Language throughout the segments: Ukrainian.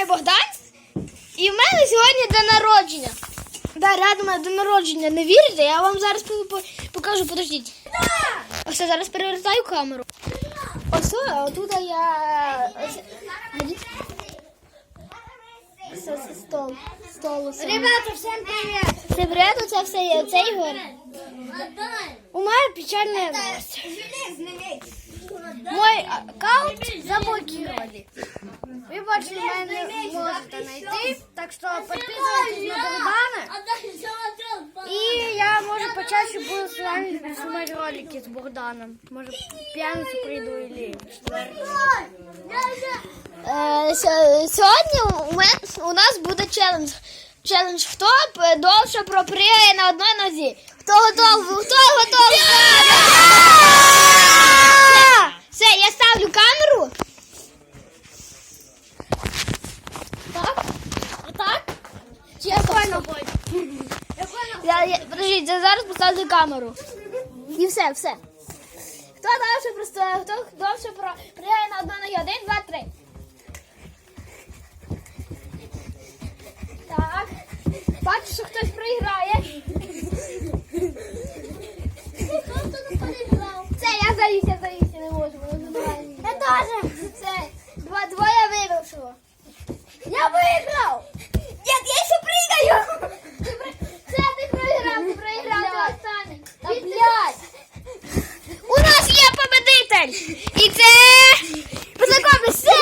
вами Богдан. І в мене сьогодні день народження. Да, рядом мене день народження. Не вірите? Я вам зараз по- по- покажу, подождіть. Ось я зараз перевертаю камеру. Ось отут я. Ось. Це, стол. Стол. Ребята, всем привет! Це бред, оце все є. Це Ігор. У мене печальне новость. Мой аккаунт заблокировали. Ви бачили, можете так що підписуйтесь на Богдана. І я може почаще буду з вами знімати ролики з Богданом. Може п'яницю прийду і Е, Сьогодні у, нас буде челендж. Челендж хто б довше пропригає на одній нозі. Хто готовий? Хто готовий? Все, все, я ставлю камеру. Так? Так? Чи я спокійно я, Подождіть, я зараз поставлю камеру. І все, все. Хто довше просто, хто довше пропригає на одній ногі? Один, два, три. Так. Бачу, що хтось проіграє. Це я завіс, я завіс, я не можу. Я теж. Це два, двоє вигравшого. Я виграв! Нет, я еще прыгаю! Ти при- Це ти проіграв, ти проіграв, ти останній. Та Ти- блядь! У нас є победитель! І це... Познайомтесь, це,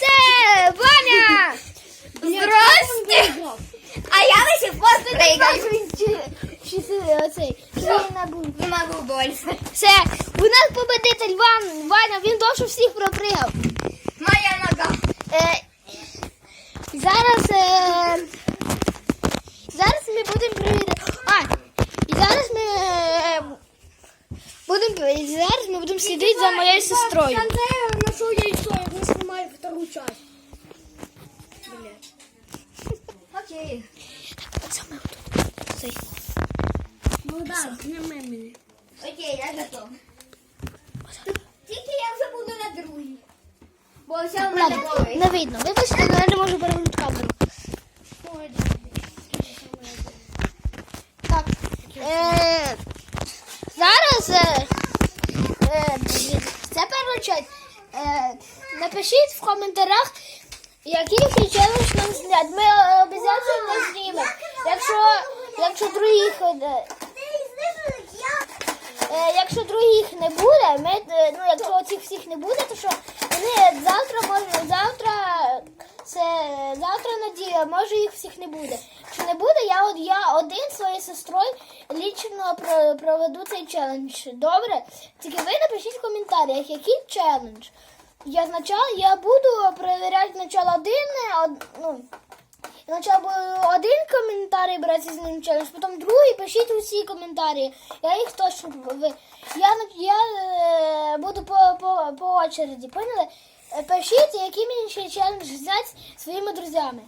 це Ваня! Здрасте! А я до сих пор прыгаю. Оцей, що він набув. Не могу больше. Все, у нас победитель Ван, Ваня, він довше всіх пропригав. Моя нога. Е, зараз, е, зараз ми будемо перевіряти. А, і зараз ми е, будемо, і зараз ми будемо слідити за моєю сестрою. В конце я яйцо, я не снимаю вторую часть. Окей. Це ми тут. Цей. Богдан, не мене. Окей, я готов. Тільки я вже буду на другій. Бо все в мене болить. не видно. Вибачте, але я не можу перевернути камеру. Так. Е, зараз е, е, це перечать. Е, напишіть в коментарях, який ще челендж нам зняти. Ми обов'язково знімемо. Якщо, якщо других. Е, якщо других не буде, ми, е, ну, якщо цих всіх не буде, то що вони завтра може, завтра, це завтра неділя, може їх всіх не буде. Якщо не буде, я, от, я один своєю сестрою лічно проведу цей челендж. Добре? Тільки ви напишіть в коментарях, який челендж. Я спочатку я буду перевіряти спочатку один, од, ну, Спочатку буду один коментарій брати з ним челендж, потім другий, пишіть усі коментарі. Я їх точно ви. Я, я е, буду по, по, по очереді, поняли? Е, Пишіть, який мені ще челендж взяти своїми друзями.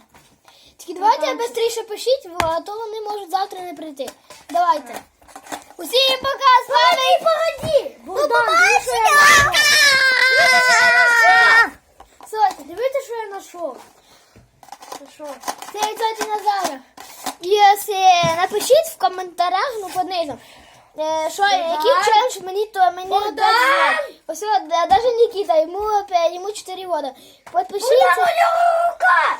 Тільки давайте швидше пишіть, а то вони можуть завтра не прийти. Давайте. Усім пока, з вами і погоді! Слухайте, дивіться, що я знайшов. Що? Це тетя Назара. І ось, е, напишіть в коментарях, ну по низом. е, Що, який челендж мені то мені Богдан! Ось от, да, даже Нікіта, йому 5, йому 4 роки. Підпишіться. Люка!